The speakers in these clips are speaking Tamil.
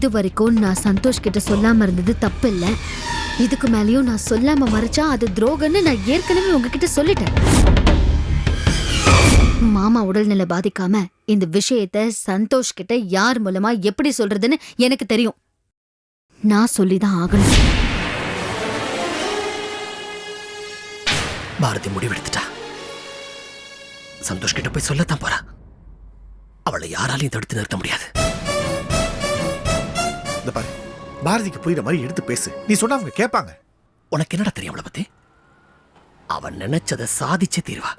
இது வரைக்கும் நான் சந்தோஷ் கிட்ட சொல்லாம இருந்தது தப்பு இல்ல இதுக்கு மேலயும் நான் சொல்லாம மறைச்சா அது துரோகம்னு நான் ஏற்கனவே உங்ககிட்ட சொல்லிட்டேன். மாமா உடல்நிலை பாதிக்காம இந்த விஷயத்த சந்தோஷ் கிட்ட யார் மூலமா எப்படி சொல்றதுன்னு எனக்கு தெரியும். நான் சொல்லிதான் ஆகணும். பாரதி முடிவெடுத்துட்டா. சந்தோஷ் கிட்ட போய் சொல்லத்தான் போறா. அவளை யாராலையும் தடுத்து நிறுத்த முடியாது. இந்த பாரு. பாரதிக்கு புரியுற மாதிரி எடுத்து பேசு. நீ சொன்னா அவங்க கேட்பாங்க உனக்கு என்னடா தெரியும் அவளை பத்தி? அவன் நினைச்சதை சாதிச்சே தீர்வா.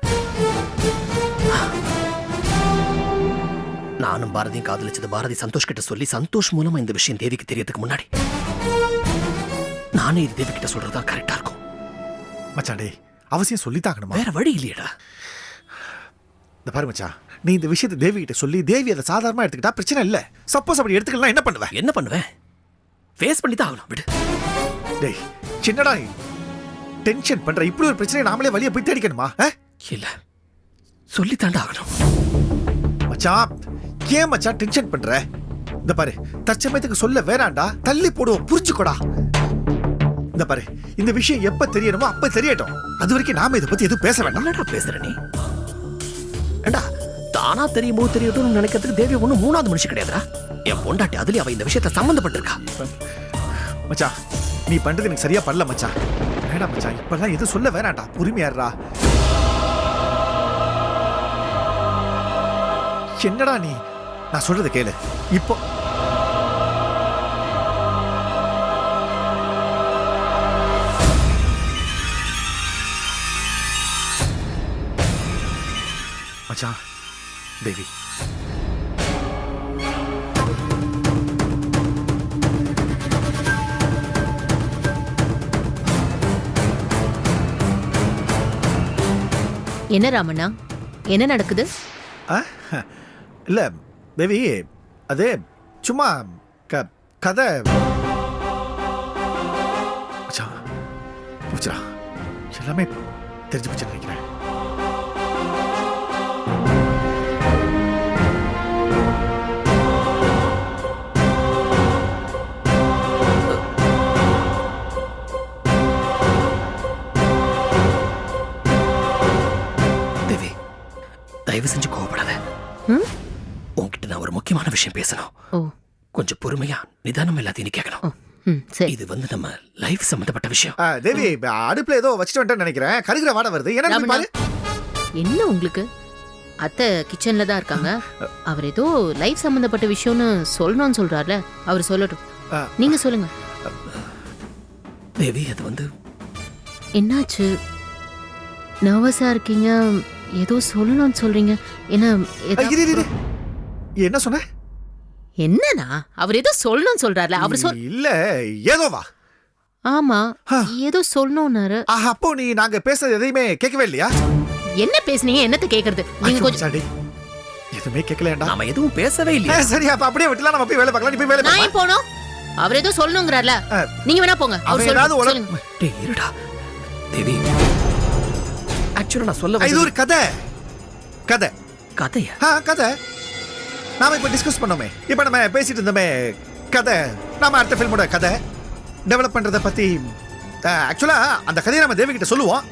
நானும் பாரதியும் காதலிச்சது பாரதி சந்தோஷ் கிட்ட சொல்லி சந்தோஷ் மூலமா இந்த விஷயம் தேவிக்கு தெரியறதுக்கு முன்னாடி. நானே இது தேவி கிட்ட சொல்றதா கரெக்டா இருக்கும். மச்சான் டேய் அவசியம் சொல்லித்தாங்கணுமா வேற வழி இல்லையடா. இந்த பாரு மச்சான் நீ இந்த விஷயத்தை தேவி கிட்ட சொல்லி தேவி அதை சாதாரணமா எடுத்துக்கிட்டா பிரச்சனை இல்ல. சப்போஸ் அப்படி எடுத்துக்கலாம் என்ன பண்ணுவ? என்ன பண்ணுவேன் ஃபேஸ் பண்ணி தான் ஆகணும். விடு. டேய் சின்னடா. நீ டென்ஷன் பண்ற. இப்படி ஒரு பிரச்சனை நாமளே வழிய போய் தேடிக்கணுமா? இல்ல. சொல்லித்தாண்டா ஆகணும். மச்சான் ஏன் மச்சான் டென்ஷன் பண்ற? இந்த பாரு தற்சமயத்துக்கு சொல்ல வேணாண்டா. தள்ளி போடுவோம் புரிஞ்சுக்கோடா. இந்த பாரு இந்த விஷயம் எப்ப தெரியணுமோ அப்ப தெரியட்டும். அது வரைக்கும் நாம இதை பத்தி எதுவும் பேச வேண்டாம். என்னடா பேசுற நீ? ஏண்டா தானா தெரியுமோ தெரியட்டும்னு நினைக்கிறதுக்கு தேவி ஒண்ணும் மூணாவது மனுஷன் கிடையாதுடா. என் பொண்டாட்டி அதுலயும் அவன் இந்த விஷயத்த சம்மந்தப்பட்டிருக்கா. மச்சா நீ பண்றது எனக்கு சரியா பண்ணல மச்சா. வேணாம் மச்சா. இப்பெல்லாம் எதுவும் சொல்ல வேணாண்டா பொறுமையாடுறா என்னடா நீ? நான் சொல்றது கேளு. இப்போ மச்சான் தேவி என்ன ராமண்ணா? என்ன நடக்குது? இல்ல தேவி அது சும்மா க கதை. எல்லாமே தெரிஞ்சு போச்சு நினைக்கிறேன். தயவு செஞ்சு கோவப்படாத. ம்? உன்கிட்ட நான் ஒரு முக்கியமான விஷயம் பேசணும். ஓ. கொஞ்சம் பொறுமையா நிதானம் எல்லாத்தையும் கேட்கணும் ம் சரி. இது வந்து நம்ம லைஃப் சம்பந்தப்பட்ட விஷயம். ஆ, தேவி இப்ப அடுப்புல ஏதோ வச்சுட்டு வந்துட்டேன்னு நினைக்கிறேன். கருகிற வாடை வருது. என்ன பாரு. என்ன உங்களுக்கு? அத்தை கிச்சன்ல தான் இருக்காங்க. அவர் ஏதோ லைஃப் சம்பந்தப்பட்ட விஷயம்னு சொல்லணும்னு சொல்றாருல. அவர் சொல்லட்டும். ஆ. நீங்க சொல்லுங்க. தேவி அது வந்து என்னாச்சு? நர்வஸா இருக்கீங்க? ஏதோ சொல்லணும்னு சொல்றீங்க. என்ன. என்ன சொன்ன? என்னண்ணா? அவர் ஏதோ சொல்லணும்னு சொல்றாருல. அவர் சொல் இல்ல ஏதோ வா ஆமா. ஏதோ சொல்லணும்னாரு. ஆஹா, அப்போ நீ நாங்க பேசுறது எதையுமே கேட்கவே இல்லையா? என்ன பேசுனீங்க? என்னத்த கேக்குறது? நீங்க கொஞ்சம் மச்சான், டேய். எதுவுமே கேட்கலையாண்டா. நாம எதுவும் பேசவே இல்லையா. சரி அப்ப அப்படியே விட்டுலாம் நம்ம போய் வேலை பார்க்கலாம். நீ போய் வேலை நான் போனோம் அவர் ஏதோ சொல்லணுங்கிறார்ல. ஆ. நீங்க வேணா போங்க. அவர் சொல்லுங்க. டேய் இருடா. தேவி. ஆக்சுவலா நான் சொல்ல இது ஒரு கதை. கதை. கதையா? ஆ கதை. நாம இப்ப டிஸ்கஸ் பண்ணோமே. இப்ப நம்ம பேசிட்டு இருந்தோமே கதை. நாம அடுத்த ஃபில்மோட கதை. டெவலப் பண்றத பத்தி ஆக்சுவலா அந்த கதையை நம்ம தேவி கிட்ட சொல்லுவோம்.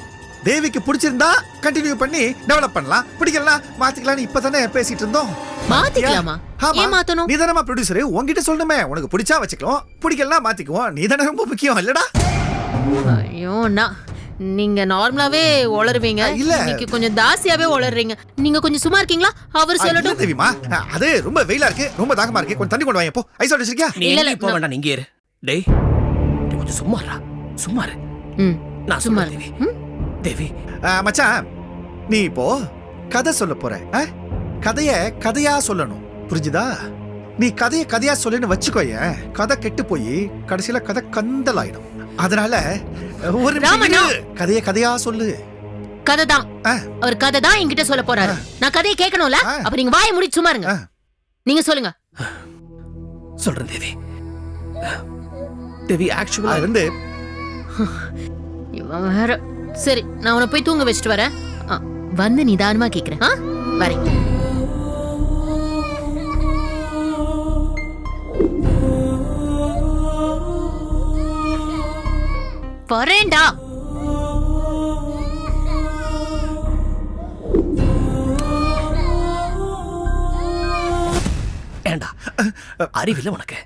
தேவிக்கு பிடிச்சிருந்தா கண்டினியூ பண்ணி டெவலப் பண்ணலாம். பிடிக்கலாம் மாத்திக்கலாம்னு இப்பதானே பேசிட்டு இருந்தோம். மாத்திக்கலாமா? மாத்தணும் நீ தானே ப்ரொடியூசர் உன்கிட்ட சொல்லணுமே. உனக்கு பிடிச்சா வச்சுக்கலாம். பிடிக்கலாம் மாத்திக்குவோம். நீ தானே ரொம்ப முக்கியம் இல்லடா? ஐயோ அண்ணா நீங்க நார்மலாவே உளருவீங்க இல்ல. இன்னைக்கு கொஞ்சம் தாசியாவே உளறீங்க நீங்க கொஞ்சம் சும்மா இருக்கீங்களா? அவர் சொல்லட்டும். தேவிமா. ஆ, அது ரொம்ப வெயிலா இருக்கு. ரொம்ப தாகமா இருக்கு. கொஞ்சம் தண்ணி கொண்டு வாங்க போ. ஐஸ் வாட்டர் வச்சிருக்கியா? நீ இல்ல, போக வேண்டாம் நீங்க இரு டேய் நீ கொஞ்சம் சும்மா இருடா. சும்மா இரு. ம். நான் சும்மா. தேவி? தேவி. ஆ, மச்சான் நீ இப்போ கதை சொல்ல போற. ஆ? கதைய கதையா சொல்லணும். புரிஞ்சுதா? நீ கதைய கதையா சொல்லுன்னு வச்சுக்கோயேன். கதை கெட்டு போய் கடைசியில கதை கந்தலாயிடும் அதனால ஒரு ராமண்ணா. கதைய கதையா சொல்லு. கதை தான் ஆ. அவர் கதை தான் என்கிட்ட சொல்ல போறாரு. நான் கதையை கேட்கணும்ல? ஆ. அப்ப நீங்க வாயை மூடி சும்மா இருங்க. ஆ. நீங்க சொல்லுங்க. சொல்றேன் தேவி. தேவி ஆக்சுவலா அது வந்து இவன் வேற. சரி நான் உன்னை போய் தூங்க வச்சுட்டு வரேன். ஆ, வந்து நிதானமா கேக்குறேன். ஆ? வரேன். வரேன்டா. ஏண்டா? அறிவில்லை உனக்கு?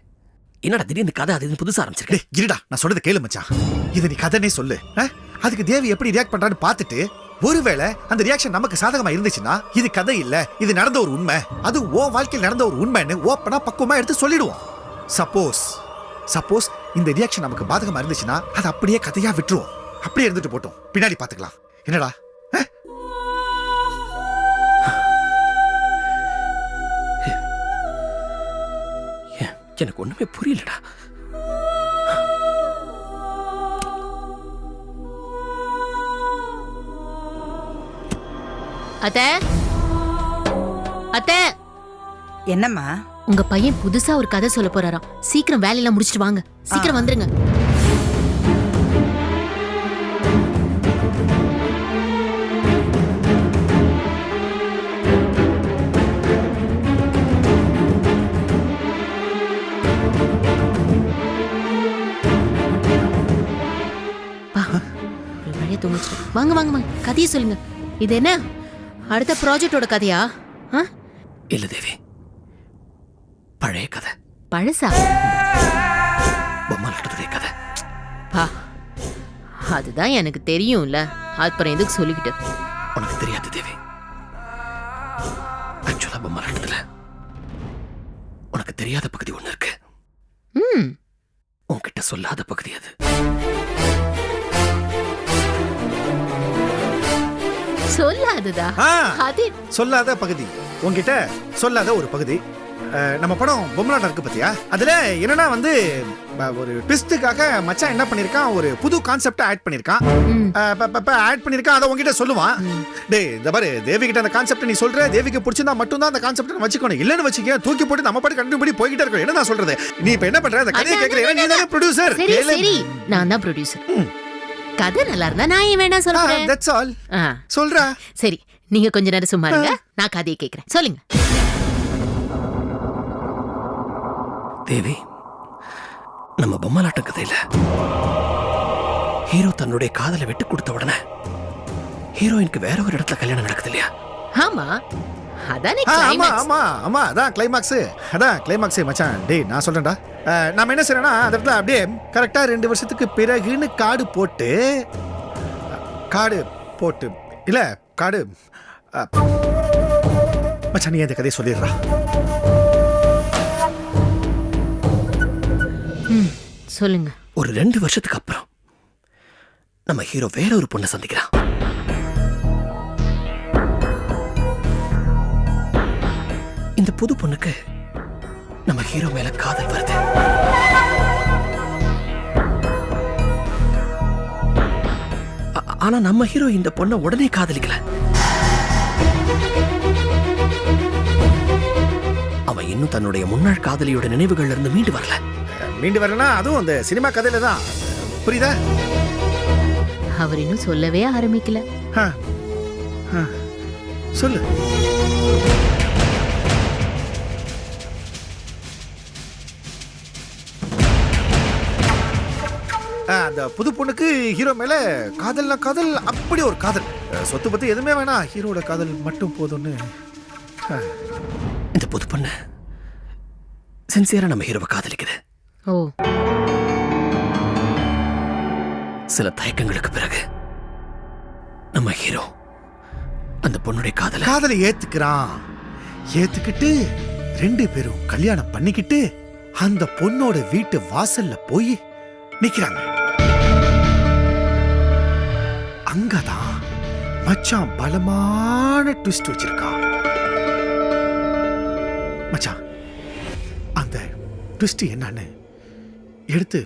என்னடா திடீர்னு கதை அது இதுன்னு புதுசா ஆரம்பிச்சிருக்க? இருடா நான் சொல்றத கேளு மச்சான். இதை நீ கதனே சொல்லு? அதுக்கு தேவி எப்படி ரியாக்ட் பண்றான்னு பார்த்துட்டு ஒருவேளை அந்த ரியாக்ஷன் நமக்கு சாதகமா இருந்துச்சுன்னா இது கதை இல்ல இது நடந்த ஒரு உண்மை. அது ஓ வாழ்க்கையில் நடந்த ஒரு உண்மைன்னு ஓப்பனா பக்குவமா எடுத்து சொல்லிடுவோம். சப்போஸ் சப்போஸ் இந்த ரியாக்ஷன் நமக்கு பாதகமா இருந்துச்சுன்னா அது அப்படியே கதையா விட்டுருவோம். அப்படியே இருந்துட்டு போட்டோம். பின்னாடி பாத்துக்கலாம் என்னடா? எனக்கு ஒண்ணுமே புரியலடா. அத்த? அத்த? என்னம்மா? உங்க பையன் புதுசா ஒரு கதை சொல்ல போறாராம். சீக்கிரம் வேலையெல்லாம் முடிச்சிட்டு வாங்க. சீக்கிரம் வந்துருங்க. தூங்கிச்சிட்டேன். வாங்க வாங்க வாங்க. கதையை சொல்லுங்க. இது என்ன? அடுத்த ப்ராஜெக்டோட கதையா? ஆ? இல்ல தேவி. பழைய கதை. பழசா? அதுதான் எனக்கு தெரியும்ல. அப்புறம் எதுக்கு சொல்லிக்கிட்டு? உனக்கு தெரியாது தேவி. ஆக்சுவலா பொம்மை நட்டதுல உனக்கு தெரியாத பகுதி ஒண்ணு இருக்கு. ம். உன்கிட்ட சொல்லாத பகுதி அது. சொல்லாததா? ஆ, அது சொல்லாத பகுதி. உன்கிட்ட சொல்லாத ஒரு பகுதி. நம்ம படம் பொம்மலாட்டம் இருக்கு பாத்தியா? அதுல என்னன்னா வந்து ஒரு ட்விஸ்டுக்காக மச்சான் என்ன பண்ணிருக்கான்? ஒரு புது கான்செப்டை ஆட் பண்ணிருக்கான். ஆட் பண்ணிருக்கான். அதை உன்கிட்ட சொல்லுவான். டேய் இந்த பாரு தேவி கிட்ட அந்த கான்செப்ட் நீ சொல்ற தேவிக்கு பிடிச்சிருந்தா மட்டும் தான் அந்த கான்செப்ட் வச்சுக்கணும். இல்லன்னு வச்சுக்க தூக்கி போட்டு நம்ம பாட்டு கண்டினியூ பண்ணி போய்கிட்டே இருக்கோம். என்ன நான் சொல்றது? நீ இப்ப என்ன பண்ற? அந்த கதையை அண்ணா, கேட்கற ஏன்னா நீ தானே ப்ரொடியூசர் சரி சரி. நான் தான் ப்ரொடியூசர் கதை நல்லா இருந்தா நான் ஏன் வேணா சொல்றேன்? தட்ஸ் ஆல் சொல்றா. சரி நீங்க கொஞ்ச நேரம் சும்மா இருங்க. நான் கதையை கேக்குறேன். சொல்லுங்க. தேவி நம்ம பொம்மலாட்டம் கதையில ஹீரோ தன்னுடைய காதலை விட்டு கொடுத்த உடனே ஹீரோயினுக்கு வேற ஒரு இடத்துல கல்யாணம் நடக்குது இல்லையா? ஆமா. அதானே ஆமா climax. ஆமா ஆமா அதான் கிளைமாக்ஸ் அதான் கிளைமாக்ஸ் மச்சான். டேய் நான் சொல்றேன்டா. நாம என்ன செய்யறோம்னா அந்த இடத்துல அப்படியே கரெக்டா ரெண்டு வருஷத்துக்கு பிறகுன்னு காடு போட்டு காடு போட்டு இல்ல காடு மச்சான் நீ அந்த கதையை சொல்லிடுறா. சொல்லுங்க. ஒரு ரெண்டு வருஷத்துக்கு அப்புறம் நம்ம ஹீரோ வேற ஒரு பொண்ணை சந்திக்கிறான். இந்த புது பொண்ணுக்கு நம்ம ஹீரோ மேல காதல் வருது. ஆனா நம்ம ஹீரோ இந்த பொண்ணை உடனே காதலிக்கல. அவன் இன்னும் தன்னுடைய முன்னாள் காதலியோட நினைவுகள்ல இருந்து மீண்டு வரல. மீண்டு வரலனா அதுவும் அந்த சினிமா கதையில தான் புரியுதா அவர் இன்னும் சொல்லவே ஆரம்பிக்கல ஆ. ஆ. சொல்லு ஆ, அந்த புது பொண்ணுக்கு ஹீரோ மேல காதல்னா காதல் அப்படி ஒரு காதல் சொத்து பத்தி எதுவுமே வேணாம் ஹீரோட காதல் மட்டும் போதும்னு ஆ. இந்த புது பொண்ணு சின்சியரா நம்ம ஹீரோவை காதலிக்குது ஓ. சில தயக்கங்களுக்கு பிறகு நம்ம ஹீரோ அந்த பொண்ணுடைய காதல காதலை ஏத்துக்கிறான். ஏத்துக்கிட்டு ரெண்டு பேரும் கல்யாணம் பண்ணிக்கிட்டு அந்த பொண்ணோட வீட்டு வாசல்ல போய் நிக்கிறாங்க. அங்கதான் மச்சான் பலமான ட்விஸ்ட் வச்சிருக்கான் மச்சான் அந்த ட்விஸ்ட் என்னன்னு எடுத்து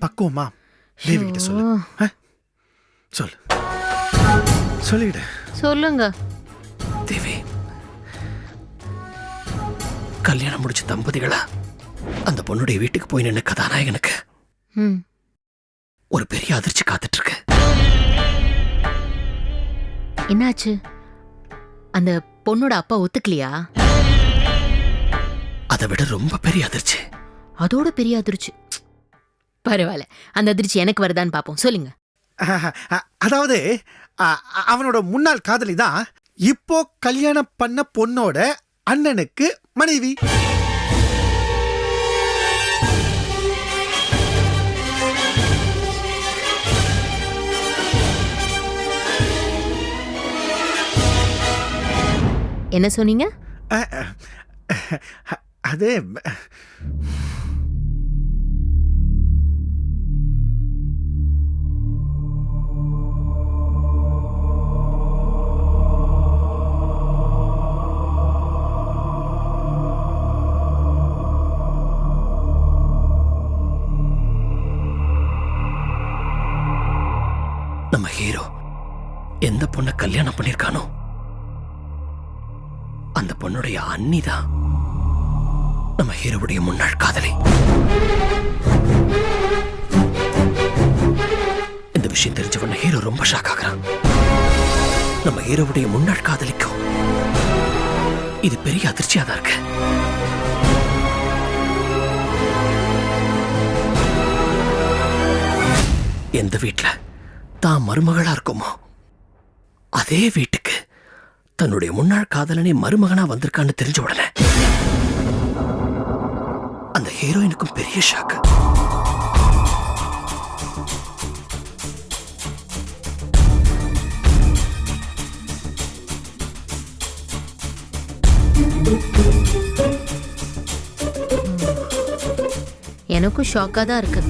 பக்குவமா தேவி கிட்ட சொல்லு. ஆ? சொல்லு. சொல்லிடு சொல்லுங்க. தேவி கல்யாணம் முடிச்ச தம்பதிகளா அந்த பொண்ணுடைய வீட்டுக்கு போய் நின்ன கதாநாயகனுக்கு ம். ஒரு பெரிய அதிர்ச்சி காத்துட்டு இருக்கு என்னாச்சு? அந்த பொண்ணோட அப்பா ஒத்துக்கலையா? அதை விட ரொம்ப பெரிய அதிர்ச்சி. அதோட பெரிய அதிர்ச்சி. பரவாயில்ல. அந்த அதிர்ச்சி எனக்கு வருதான்னு பாப்போம். சொல்லுங்க. அதாவது அவனோட முன்னாள் காதலி தான் இப்போ கல்யாணம் பண்ண பொண்ணோட அண்ணனுக்கு மனைவி. என்ன சொன்னீங்க? அது நம்ம ஹீரோ எந்த பொண்ணை கல்யாணம் பண்ணிருக்கானோ அந்த பொண்ணுடைய அண்ணி தான் நம்ம ஹீரோவுடைய முன்னாள் காதலி. இந்த விஷயம் தெரிஞ்சவன ஹீரோ ரொம்ப ஷாக் ஆகுறான். நம்ம ஹீரோவுடைய முன்னாள் காதலிக்கும் இது பெரிய அதிர்ச்சியா தான் இருக்கு. எந்த வீட்டில் தான் மருமகளா இருக்குமோ? அதே வீட்டுக்கு தன்னுடைய முன்னாள் காதலனே மருமகனா வந்திருக்கான்னு தெரிஞ்ச உடனே அந்த ஹீரோயினுக்கும் பெரிய ஷாக்கு எனக்கும் ஷாக்கா தான் இருக்கு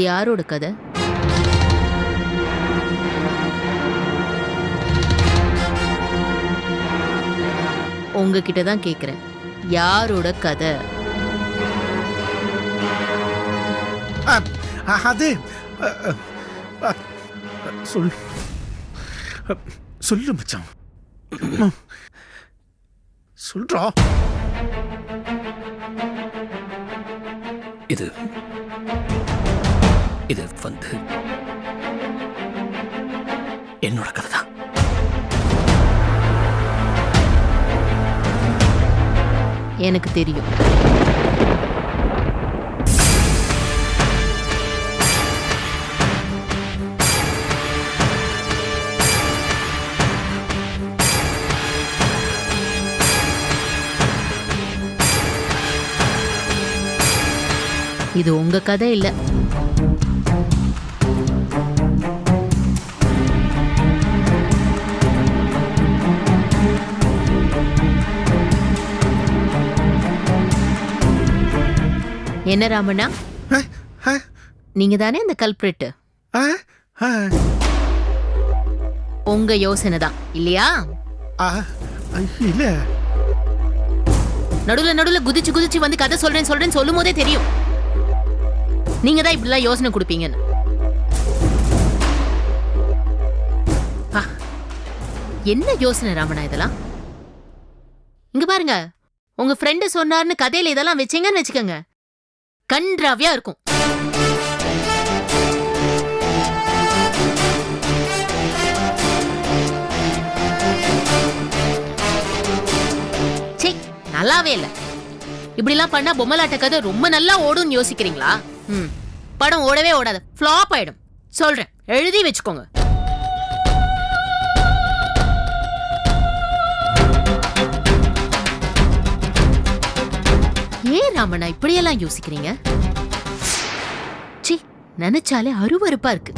இது யாரோட கதை? உங்ககிட்ட தான் கேக்குறேன். யாரோட கதை? அது சொல். சொல்லு மச்சான். சொல்றா. இது இது வந்து என்னோட கதை தான் எனக்கு தெரியும். இது உங்க கதை இல்லை. என்ன ராமண்ணா? நீங்க தானே அந்த கல்பிரிட் அ, அ, உங்க யோசனை தான் இல்லையா இல்ல. நடுவுல நடுவுல குதிச்சு குதிச்சு வந்து கதை சொல்றேன் சொல்றேன் சொல்லும் போதே தெரியும். நீங்க தான் இப்படிலாம் யோசனை கொடுப்பீங்கன்னு. என்ன யோசனை ராமண்ணா இதெல்லாம்? இங்க பாருங்க உங்க ஃப்ரெண்டு சொன்னார்னு கதையில இதெல்லாம் வச்சீங்கன்னு வச்சுக்கோங்க. கன்றாவியா இருக்கும். நல்லாவே இல்ல. இப்படிலாம் பண்ணா பொம்மலாட்ட கதை ரொம்ப நல்லா ஓடும்னு யோசிக்கிறீங்களா? ம் படம் ஓடவே ஓடாது. ஃப்ளாப் ஆயிடும். சொல்றேன் எழுதி வச்சுக்கோங்க. ஏன் ராமண்ணா இப்படியெல்லாம் யோசிக்கிறீங்க? சி நினைச்சாலே அருவருப்பா இருக்கு.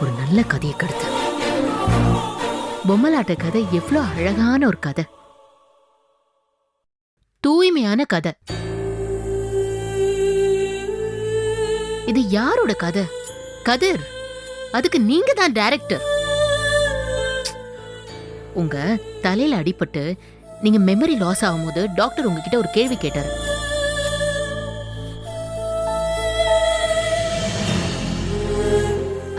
ஒரு நல்ல கதையை கெடுத்த. பொம்மலாட்ட கதை எவ்வளவு அழகான ஒரு கதை. தூய்மையான கதை. இது யாரோட கதை? கதிர் அதுக்கு நீங்க தான் டைரக்டர் உங்க தலையில அடிபட்டு நீங்க மெமரி லாஸ் ஆகும்போது டாக்டர் உங்ககிட்ட ஒரு கேள்வி கேட்டாரு.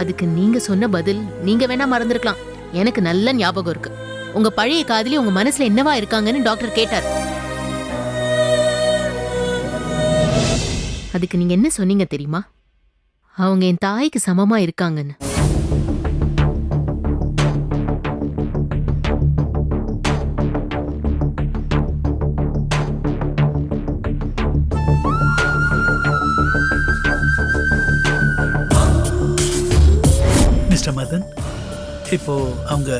அதுக்கு நீங்க சொன்ன பதில் நீங்க வேணா மறந்துருக்கலாம். எனக்கு நல்ல ஞாபகம் இருக்கு. உங்க பழைய காதலி உங்க மனசுல என்னவா இருக்காங்கன்னு டாக்டர் கேட்டார். அதுக்கு நீங்க என்ன சொன்னீங்க தெரியுமா? அவங்க என் தாய்க்கு சமமா இருக்காங்கன்னு. மிஸ்டர் மதன் இப்போ அவங்க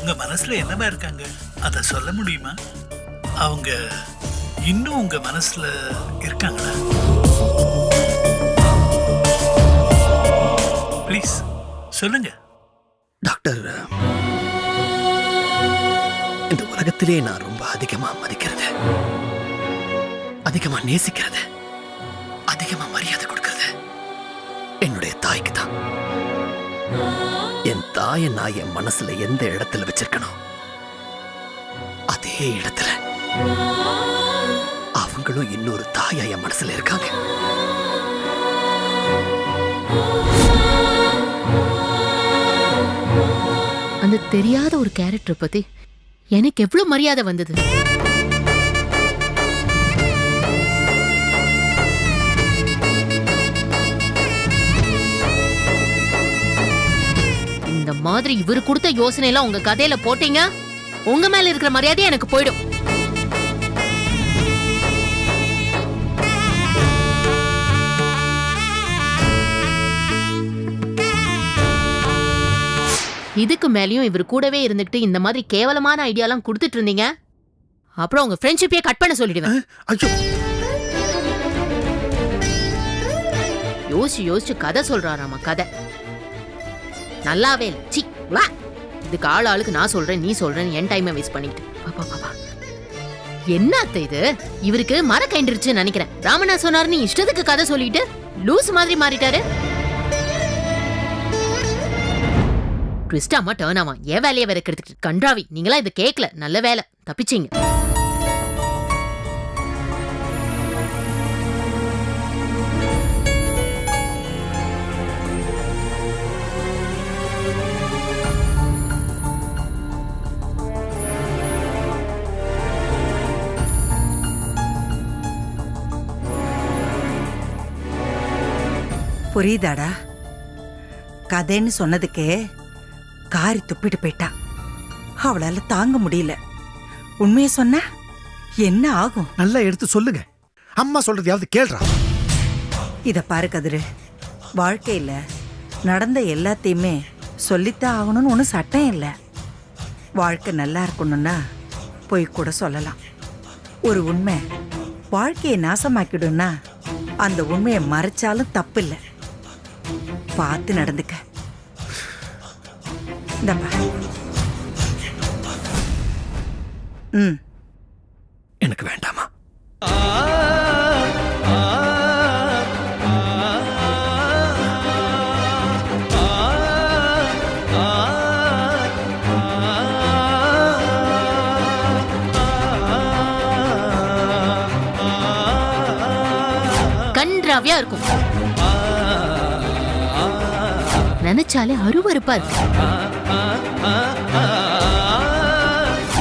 உங்க மனசுல என்னவா இருக்காங்க? அதை சொல்ல முடியுமா? அவங்க இன்னும் உங்க மனசுல இருக்காங்களா? சொல்லுங்க. டாக்டர் இந்த உலகத்திலே நான் ரொம்ப அதிகமா மதிக்கிறது. அதிகமா நேசிக்கிறது. அதிகமா மரியாதை கொடுக்கிறது. என்னுடைய தாய்க்கு தான். என் தாயை நான் என் மனசுல எந்த இடத்துல வச்சிருக்கணும் அதே இடத்துல அவங்களும் இன்னொரு தாயா என் மனசுல இருக்காங்க. அந்த தெரியாத ஒரு கேரக்டர் பத்தி எனக்கு எவ்வளவு மரியாதை வந்தது? இந்த மாதிரி இவரு கொடுத்த யோசனை எல்லாம் உங்க கதையில போட்டீங்க? உங்க மேல இருக்கிற மரியாதை எனக்கு போயிடும். இதுக்கு மேலயும் இவர் கூடவே இருந்துகிட்டு இந்த மாதிரி கேவலமான ஐடியாலாம் கொடுத்துட்டு இருந்தீங்க. அப்புறம் உங்க ஃப்ரெண்ட்ஷிப்பையே கட் பண்ண சொல்லிடுவேன். யோசிச்சு யோசிச்சு கதை சொல்றாராமா கதை. நல்லாவே இல்ல. சி வா. இதுக்கு ஆள் ஆளுக்கு நான் சொல்றேன் நீ சொல்றேன் என் டைமை வேஸ்ட் பண்ணிட்டு பாப்பா பாப்பா என்ன அத்தை இது? இவருக்கு மர கைண்டுருச்சுன்னு நினைக்கிறேன் ராமனா சொன்னாருன்னு இஷ்டத்துக்கு கதை சொல்லிட்டு லூஸ் மாதிரி மாறிட்டாரு. அம்மா டேர்ன் ஆமா ஏன் வேலையை வேற கெடுத்துட்டு கன்றாவி நீங்களா இதை கேட்கல நல்ல வேலை. தப்பிச்சீங்க. புரியுதாடா? கதைன்னு சொன்னதுக்கே காரி துப்பிட்டு போயிட்டா. அவளால தாங்க முடியல. உண்மையை சொன்னா என்ன ஆகும்? நல்லா எடுத்து சொல்லுங்க. அம்மா சொல்றதையாவது கேள்றா. இத பாரு கதிரு. வாழ்க்கையில நடந்த எல்லாத்தையுமே சொல்லித்தான் ஆகணும்னு ஒன்றும் சட்டம் இல்லை. வாழ்க்கை நல்லா இருக்கணும்னா போய் கூட சொல்லலாம். ஒரு உண்மை வாழ்க்கையை நாசமாக்கிடும்னா அந்த உண்மையை மறைச்சாலும் தப்பு இல்லை பார்த்து நடந்துக்க இந்தப்பா. ம். எனக்கு வேண்டாமா? கன்றாவியா இருக்கும். நினைச்சாலே அருவருப்பா இருக்கு.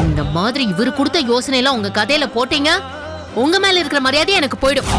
இந்த மாதிரி இவரு கொடுத்த யோசனை எல்லாம் உங்க கதையில போட்டீங்க? உங்க மேல இருக்கிற மரியாதை எனக்கு போயிடும்.